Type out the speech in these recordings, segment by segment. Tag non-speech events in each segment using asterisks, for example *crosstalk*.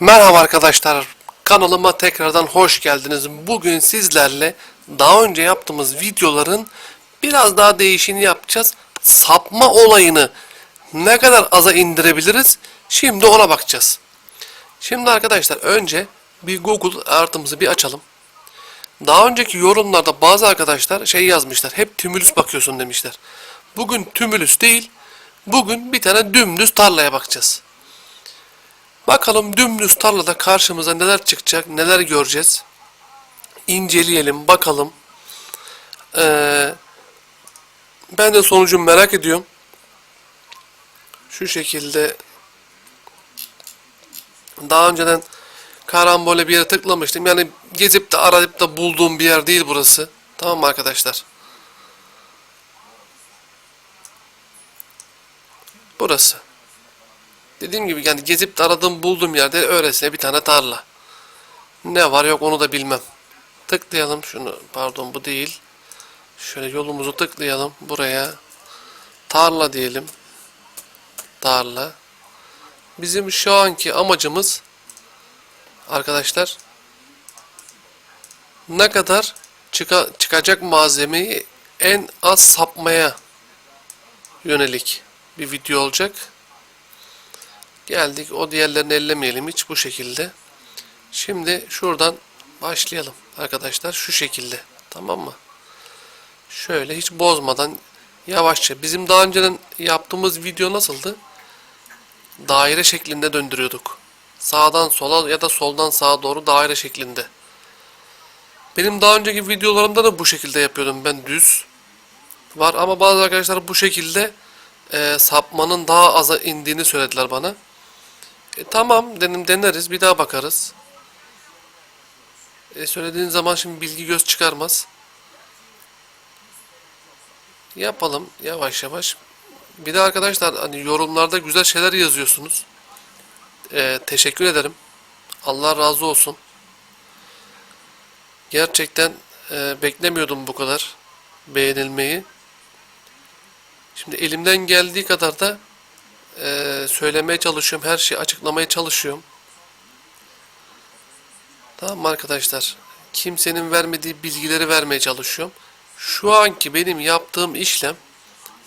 Merhaba arkadaşlar. Kanalıma tekrardan hoş geldiniz. Bugün sizlerle daha önce yaptığımız videoların biraz daha değişini yapacağız. Sapma olayını ne kadar aza indirebiliriz? Şimdi ona bakacağız. Şimdi arkadaşlar önce bir Google artımızı bir açalım. Daha önceki yorumlarda bazı arkadaşlar şey yazmışlar. Hep tümülüs bakıyorsun demişler. Bugün tümülüs değil. Bugün bir tane dümdüz tarlaya bakacağız. Bakalım dümdüz tarlada karşımıza neler çıkacak, neler göreceğiz. İnceleyelim, bakalım. Ee, ben de sonucunu merak ediyorum. Şu şekilde daha önceden karambole bir yere tıklamıştım. Yani gezip de arayıp da bulduğum bir yer değil burası. Tamam mı arkadaşlar? Burası. Dediğim gibi yani gezip de aradığım bulduğum yerde öylesine bir tane tarla. Ne var yok onu da bilmem. Tıklayalım şunu. Pardon bu değil. Şöyle yolumuzu tıklayalım. Buraya tarla diyelim. Tarla. Bizim şu anki amacımız arkadaşlar ne kadar çıka, çıkacak malzemeyi en az sapmaya yönelik bir video olacak. Geldik. O diğerlerini ellemeyelim hiç bu şekilde. Şimdi şuradan başlayalım arkadaşlar. Şu şekilde. Tamam mı? Şöyle hiç bozmadan yavaşça. Bizim daha önceden yaptığımız video nasıldı? Daire şeklinde döndürüyorduk. Sağdan sola ya da soldan sağa doğru daire şeklinde. Benim daha önceki videolarımda da bu şekilde yapıyordum ben düz. Var ama bazı arkadaşlar bu şekilde e, sapmanın daha aza indiğini söylediler bana. E, tamam dedim deneriz bir daha bakarız. E, söylediğin zaman şimdi bilgi göz çıkarmaz. Yapalım yavaş yavaş. Bir de arkadaşlar hani yorumlarda güzel şeyler yazıyorsunuz. E, teşekkür ederim. Allah razı olsun. Gerçekten e, beklemiyordum bu kadar beğenilmeyi. Şimdi elimden geldiği kadar da e, söylemeye çalışıyorum. Her şeyi açıklamaya çalışıyorum. Tamam mı arkadaşlar? Kimsenin vermediği bilgileri vermeye çalışıyorum. Şu anki benim yaptığım işlem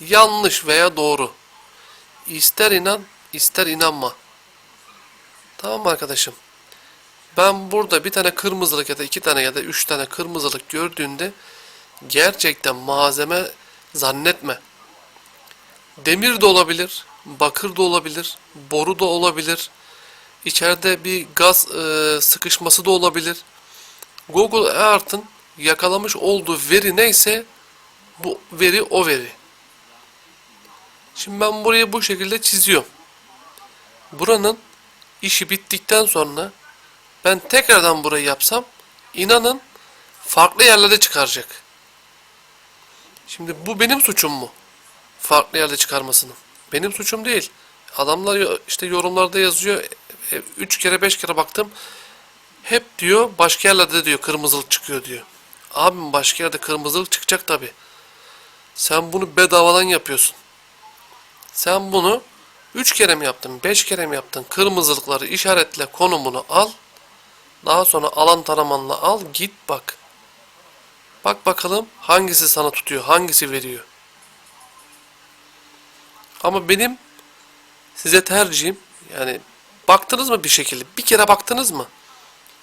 yanlış veya doğru. İster inan, ister inanma. Tamam mı arkadaşım? Ben burada bir tane kırmızılık ya da iki tane ya da üç tane kırmızılık gördüğünde gerçekten malzeme zannetme. Demir de olabilir, bakır da olabilir, boru da olabilir. İçeride bir gaz e, sıkışması da olabilir. Google Earth'ın yakalamış olduğu veri neyse bu veri o veri. Şimdi ben burayı bu şekilde çiziyorum. Buranın işi bittikten sonra ben tekrardan burayı yapsam inanın farklı yerlerde çıkaracak. Şimdi bu benim suçum mu? Farklı yerde çıkarmasının. Benim suçum değil. Adamlar işte yorumlarda yazıyor. 3 kere 5 kere baktım. Hep diyor başka yerlerde diyor kırmızılık çıkıyor diyor. Abim başka yerde kırmızılık çıkacak tabi. Sen bunu bedavadan yapıyorsun. Sen bunu 3 kere mi yaptın, 5 kere mi yaptın? Kırmızılıkları işaretle konumunu al. Daha sonra alan taramanla al git bak. Bak bakalım hangisi sana tutuyor, hangisi veriyor. Ama benim size tercihim yani baktınız mı bir şekilde? Bir kere baktınız mı?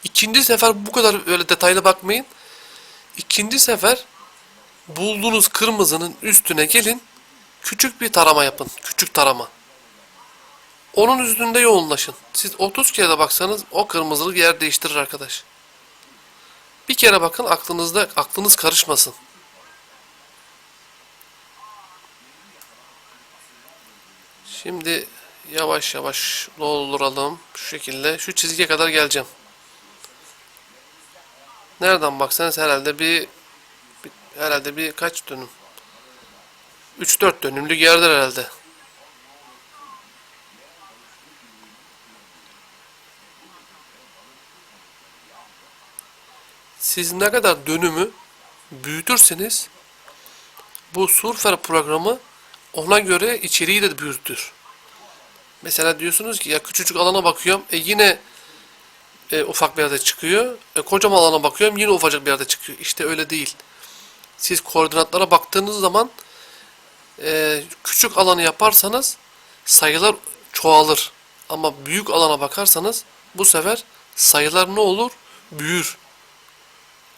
İkinci sefer bu kadar öyle detaylı bakmayın. İkinci sefer bulduğunuz kırmızının üstüne gelin. Küçük bir tarama yapın. Küçük tarama. Onun üstünde yoğunlaşın. Siz 30 kere de baksanız o kırmızılık yer değiştirir arkadaş. Bir kere bakın aklınızda aklınız karışmasın. Şimdi yavaş yavaş dolduralım. Şu şekilde. Şu çizgiye kadar geleceğim. Nereden baksanız herhalde bir Herhalde bir kaç dönüm? 3-4 dönümlük yerdir herhalde. Siz ne kadar dönümü büyütürseniz bu Surfer programı ona göre içeriği de büyütür. Mesela diyorsunuz ki ya küçücük alana bakıyorum e yine e, ufak bir yerde çıkıyor. E, kocaman alana bakıyorum yine ufacık bir yerde çıkıyor. İşte öyle değil. Siz koordinatlara baktığınız zaman e, küçük alanı yaparsanız sayılar çoğalır. Ama büyük alana bakarsanız bu sefer sayılar ne olur? Büyür.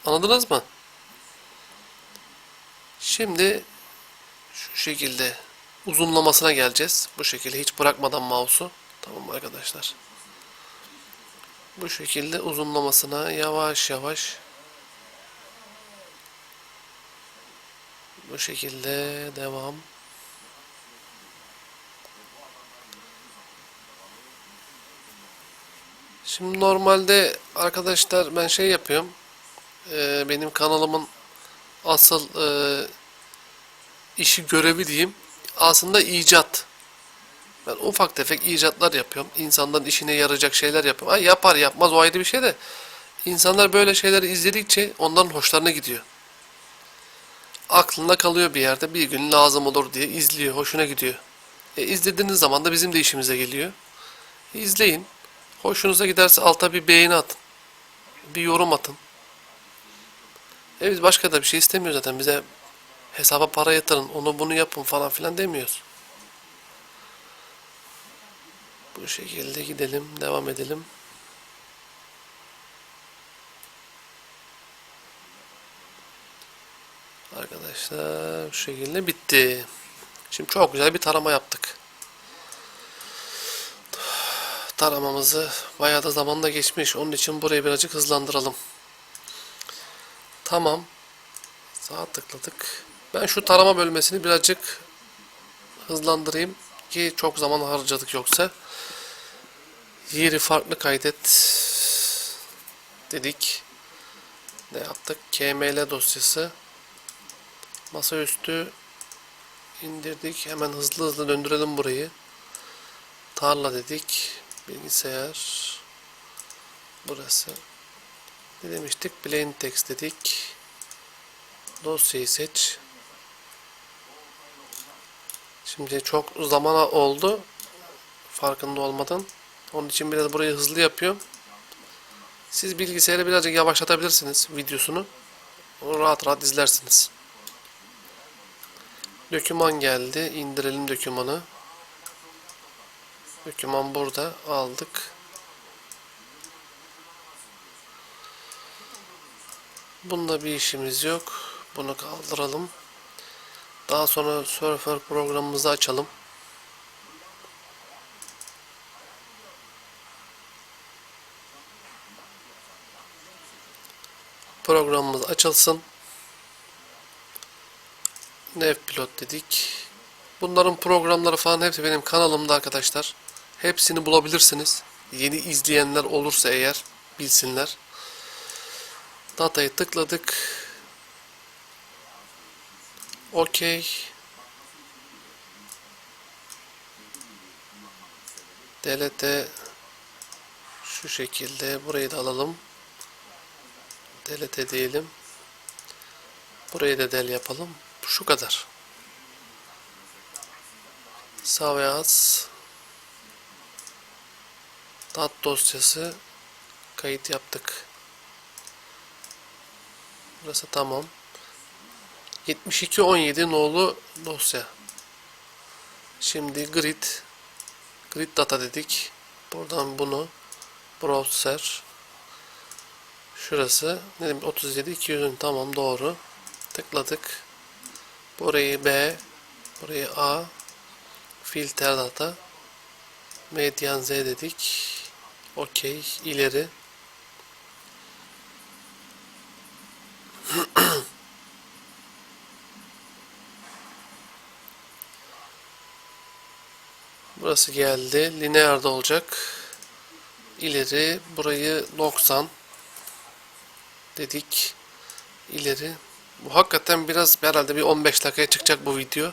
Anladınız mı? Şimdi şu şekilde uzunlamasına geleceğiz. Bu şekilde hiç bırakmadan mouse'u. Tamam arkadaşlar? Bu şekilde uzunlamasına yavaş yavaş bu şekilde devam. Şimdi normalde arkadaşlar ben şey yapıyorum. Ee, benim kanalımın asıl e, işi görevi diyeyim. Aslında icat. Ben ufak tefek icatlar yapıyorum. İnsanların işine yarayacak şeyler yapıyorum. Ha, yapar yapmaz o ayrı bir şey de. İnsanlar böyle şeyleri izledikçe onların hoşlarına gidiyor. Aklında kalıyor bir yerde bir gün lazım olur diye izliyor. Hoşuna gidiyor. E, izlediğiniz zaman da bizim de işimize geliyor. E, izleyin. Hoşunuza giderse alta bir beğeni atın. Bir yorum atın. E biz başka da bir şey istemiyoruz zaten. Bize hesaba para yatırın, onu bunu yapın falan filan demiyoruz. Bu şekilde gidelim, devam edelim. Arkadaşlar bu şekilde bitti. Şimdi çok güzel bir tarama yaptık. Taramamızı bayağı da zamanda geçmiş. Onun için burayı birazcık hızlandıralım. Tamam. Sağa tıkladık. Ben şu tarama bölmesini birazcık hızlandırayım ki çok zaman harcadık yoksa. Yeri farklı kaydet dedik. Ne yaptık? KML dosyası. Masaüstü indirdik. Hemen hızlı hızlı döndürelim burayı. Tarla dedik. Bilgisayar. Burası. Ne demiştik? Plain text dedik. Dosyayı seç. Şimdi çok zamana oldu. Farkında olmadan. Onun için biraz burayı hızlı yapıyorum. Siz bilgisayarı birazcık yavaşlatabilirsiniz videosunu. Onu rahat rahat izlersiniz. Döküman geldi. İndirelim dökümanı. Döküman burada. Aldık. Bunda bir işimiz yok. Bunu kaldıralım. Daha sonra Surfer programımızı açalım. Programımız açılsın. Nev pilot dedik. Bunların programları falan hepsi benim kanalımda arkadaşlar. Hepsini bulabilirsiniz. Yeni izleyenler olursa eğer bilsinler. Datayı tıkladık. Okey. Delete şu şekilde burayı da alalım. Delete diyelim. Burayı da del yapalım. Şu kadar. Sağ ve az. Dat dosyası kayıt yaptık. Burası tamam. 7217 nolu dosya. Şimdi grid grid data dedik. Buradan bunu browser şurası ne demek 37 200'ün tamam doğru. Tıkladık. Burayı B, burayı A filter data medyan Z dedik. Okey ileri Burası geldi. Lineerde olacak. İleri burayı 90 dedik. İleri Bu hakikaten biraz herhalde bir 15 dakikaya çıkacak bu video.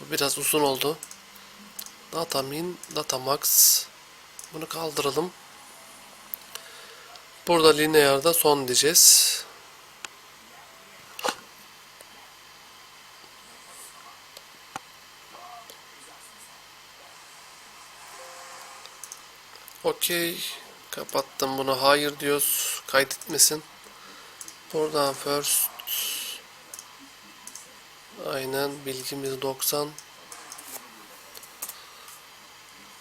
Bu biraz uzun oldu. Datamin, Datamax. Bunu kaldıralım. Burada linearda son diyeceğiz. Okey. Kapattım bunu. Hayır diyoruz. Kaydetmesin. Buradan first. Aynen. Bilgimiz 90.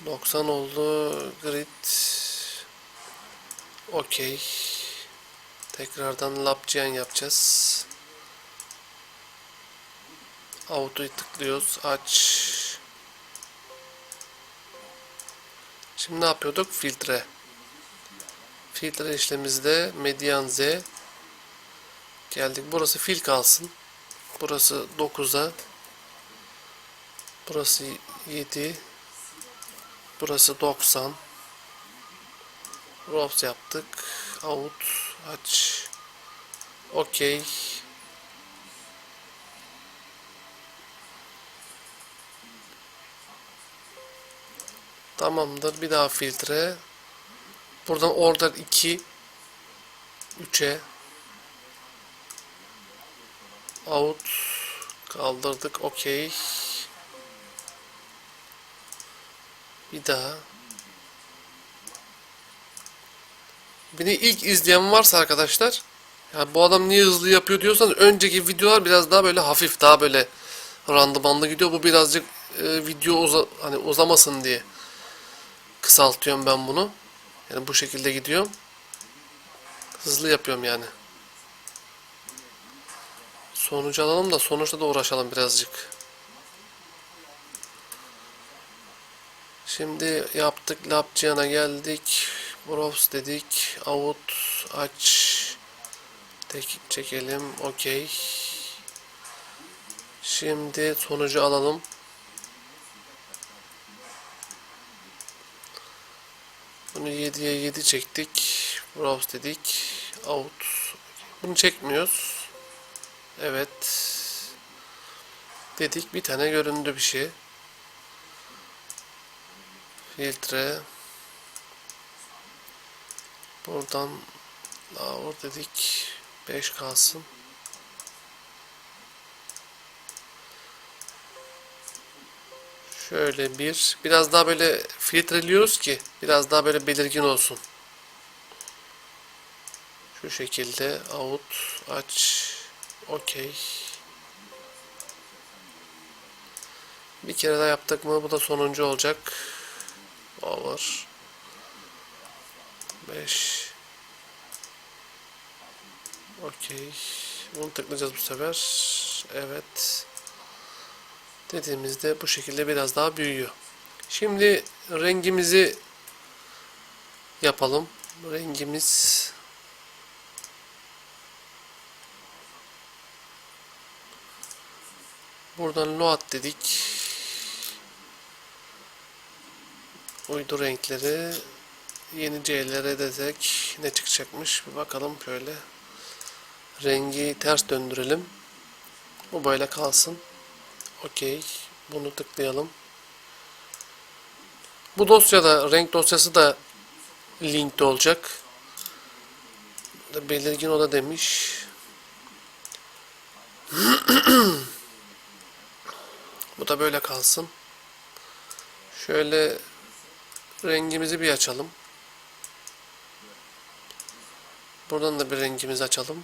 90 oldu. Grid. Okey. Tekrardan Lapcian yapacağız. Auto'yu tıklıyoruz. Aç. Şimdi ne yapıyorduk? Filtre. Filtre işlemimizde median Z. Geldik. Burası fil kalsın. Burası 9'a. Burası 7. Burası 90. Rows yaptık. Out. Aç. Okey. Tamamdır. Bir daha filtre. Buradan order 2 3'e out kaldırdık. Okey. Bir daha. Beni ilk izleyen varsa arkadaşlar ya bu adam niye hızlı yapıyor diyorsanız önceki videolar biraz daha böyle hafif daha böyle randımanlı gidiyor. Bu birazcık e, video uza, hani uzamasın diye kısaltıyorum ben bunu. Yani bu şekilde gidiyorum. Hızlı yapıyorum yani. Sonucu alalım da sonuçta da uğraşalım birazcık. Şimdi yaptık Lapcian'a geldik. Browse dedik. Out aç. Tek çekelim. Okey. Şimdi sonucu alalım. Bunu 7'ye 7 çektik. Browse dedik. Out. Bunu çekmiyoruz. Evet. Dedik bir tane göründü bir şey. Filtre. Buradan Laur dedik. 5 kalsın. Şöyle bir. Biraz daha böyle filtreliyoruz ki biraz daha böyle belirgin olsun. Şu şekilde out aç okey. Bir kere daha yaptık mı bu da sonuncu olacak. Over. 5 Okey. Bunu tıklayacağız bu sefer. Evet. Dediğimizde bu şekilde biraz daha büyüyor. Şimdi rengimizi yapalım. Rengimiz Buradan load dedik. Uydu renkleri yeni C'lere desek ne çıkacakmış bir bakalım şöyle. Rengi ters döndürelim. Bu böyle kalsın. Okey. Bunu tıklayalım. Bu dosyada renk dosyası da linkte olacak. Belirgin oda demiş. *clears throat* Bu da böyle kalsın. Şöyle rengimizi bir açalım. Buradan da bir rengimizi açalım.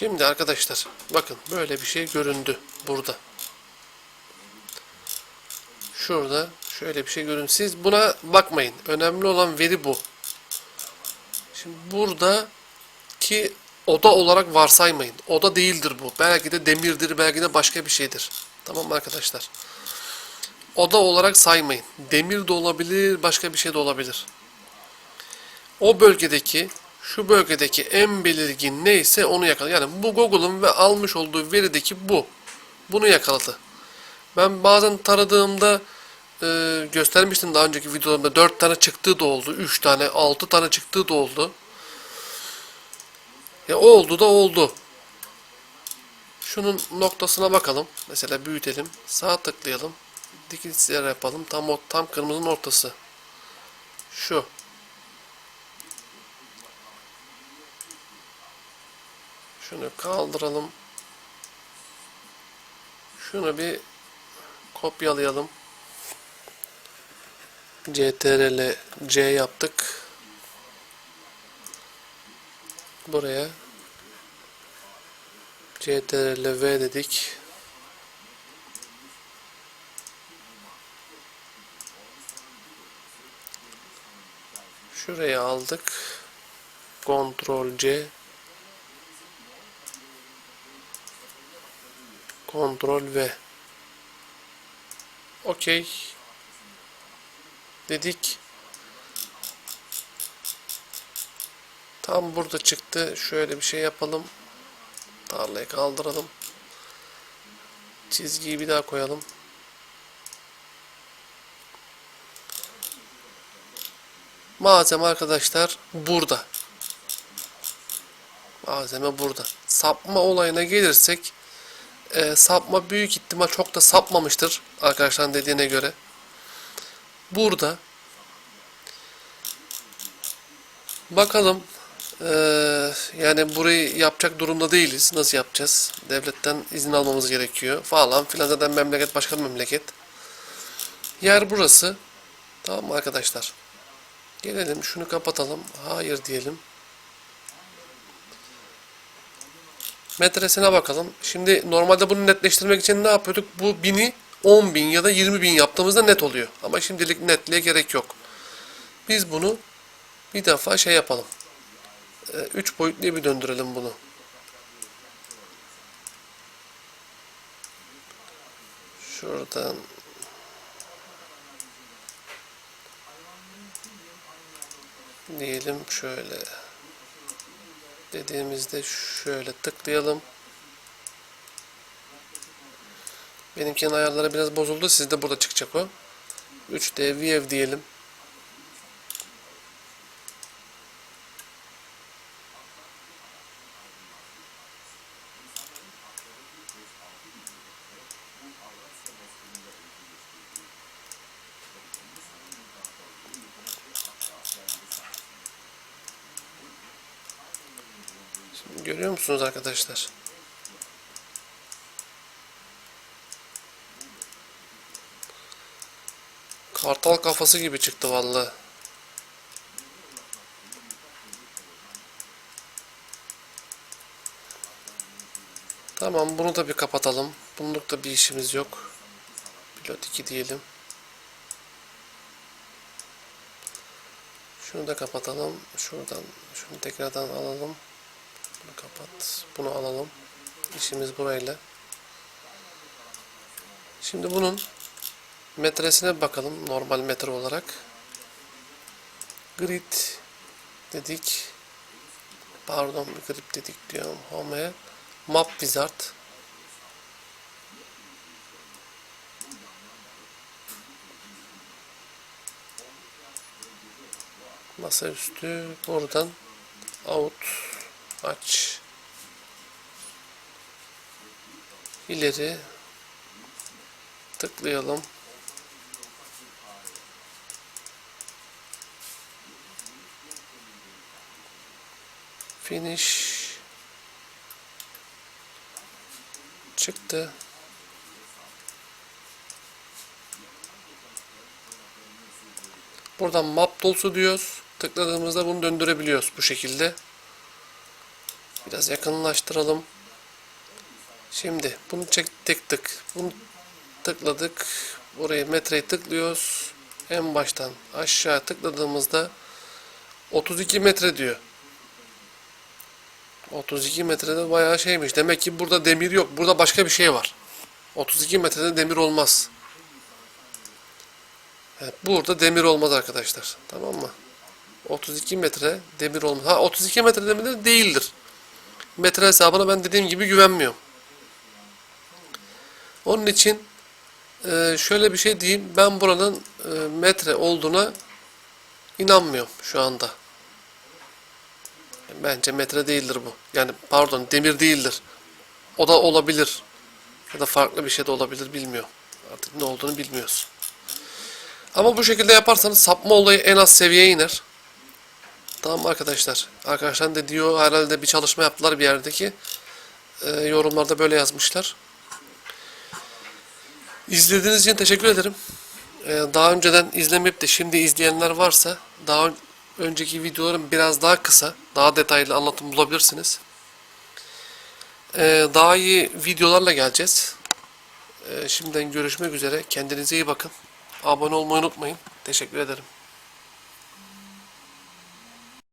Şimdi arkadaşlar bakın böyle bir şey göründü burada. Şurada şöyle bir şey görün. Siz buna bakmayın. Önemli olan veri bu. Şimdi burada ki oda olarak varsaymayın. Oda değildir bu. Belki de demirdir, belki de başka bir şeydir. Tamam mı arkadaşlar? Oda olarak saymayın. Demir de olabilir, başka bir şey de olabilir. O bölgedeki şu bölgedeki en belirgin neyse onu yakaladı. Yani bu Google'ın ve almış olduğu verideki bu. Bunu yakaladı. Ben bazen taradığımda e, göstermiştim daha önceki videolarımda 4 tane çıktığı da oldu. 3 tane, 6 tane çıktığı da oldu. Ya oldu da oldu. Şunun noktasına bakalım. Mesela büyütelim. Sağ tıklayalım. Dikişler yapalım. Tam o tam kırmızının ortası. Şu. Şunu kaldıralım. Şunu bir kopyalayalım. CTRL C yaptık. Buraya CTRL V dedik. Şuraya aldık. Ctrl C Ctrl V Okey dedik. Tam burada çıktı. Şöyle bir şey yapalım. Tarlayı kaldıralım. Çizgiyi bir daha koyalım. Malzeme arkadaşlar burada. Malzeme burada. Sapma olayına gelirsek e, sapma büyük ihtimal çok da sapmamıştır arkadaşların dediğine göre. Burada bakalım e, yani burayı yapacak durumda değiliz. Nasıl yapacağız? Devletten izin almamız gerekiyor falan filan zaten memleket başka memleket. Yer burası. Tamam mı arkadaşlar? Gelelim şunu kapatalım. Hayır diyelim. Metresine bakalım. Şimdi normalde bunu netleştirmek için ne yapıyorduk? Bu bini 10 bin ya da 20 bin yaptığımızda net oluyor. Ama şimdilik netliğe gerek yok. Biz bunu bir defa şey yapalım. 3 boyutluya bir döndürelim bunu. Şuradan diyelim şöyle dediğimizde şöyle tıklayalım. Benimkinin ayarları biraz bozuldu. Sizde burada çıkacak o. 3D View diyelim. Görüyor musunuz arkadaşlar? Kartal kafası gibi çıktı vallahi. Tamam bunu da bir kapatalım. Bunluk da bir işimiz yok. Pilot 2 diyelim. Şunu da kapatalım. Şuradan şunu tekrardan alalım. Bunu kapat. Bunu alalım. İşimiz burayla. Şimdi bunun metresine bakalım. Normal metre olarak. Grid dedik. Pardon grid dedik diyorum. Home'ye. Map Wizard. Masaüstü buradan out aç. İleri. Tıklayalım. Finish. Çıktı. Buradan map dolusu diyoruz. Tıkladığımızda bunu döndürebiliyoruz bu şekilde Biraz yakınlaştıralım. Şimdi bunu çektik tık. Bunu tıkladık. Buraya metreyi tıklıyoruz. En baştan aşağı tıkladığımızda 32 metre diyor. 32 metrede bayağı şeymiş. Demek ki burada demir yok. Burada başka bir şey var. 32 metrede demir olmaz. Evet, burada demir olmaz arkadaşlar. Tamam mı? 32 metre demir olmaz. Ha 32 metre demir de değildir metre hesabına ben dediğim gibi güvenmiyorum. Onun için Ee, şöyle bir şey diyeyim. Ben buranın e, metre olduğuna inanmıyorum şu anda. Bence metre değildir bu. Yani pardon demir değildir. O da olabilir. Ya da farklı bir şey de olabilir bilmiyorum. Artık ne olduğunu bilmiyoruz. Ama bu şekilde yaparsanız sapma olayı en az seviyeye iner. Tamam arkadaşlar. Arkadaşlar da diyor herhalde bir çalışma yaptılar bir yerdeki. Ee, yorumlarda böyle yazmışlar. İzlediğiniz için teşekkür ederim. Ee, daha önceden izlemeyip de şimdi izleyenler varsa daha ön- önceki videolarım biraz daha kısa, daha detaylı anlatım bulabilirsiniz. Ee, daha iyi videolarla geleceğiz. Ee, şimdiden görüşmek üzere. Kendinize iyi bakın. Abone olmayı unutmayın. Teşekkür ederim.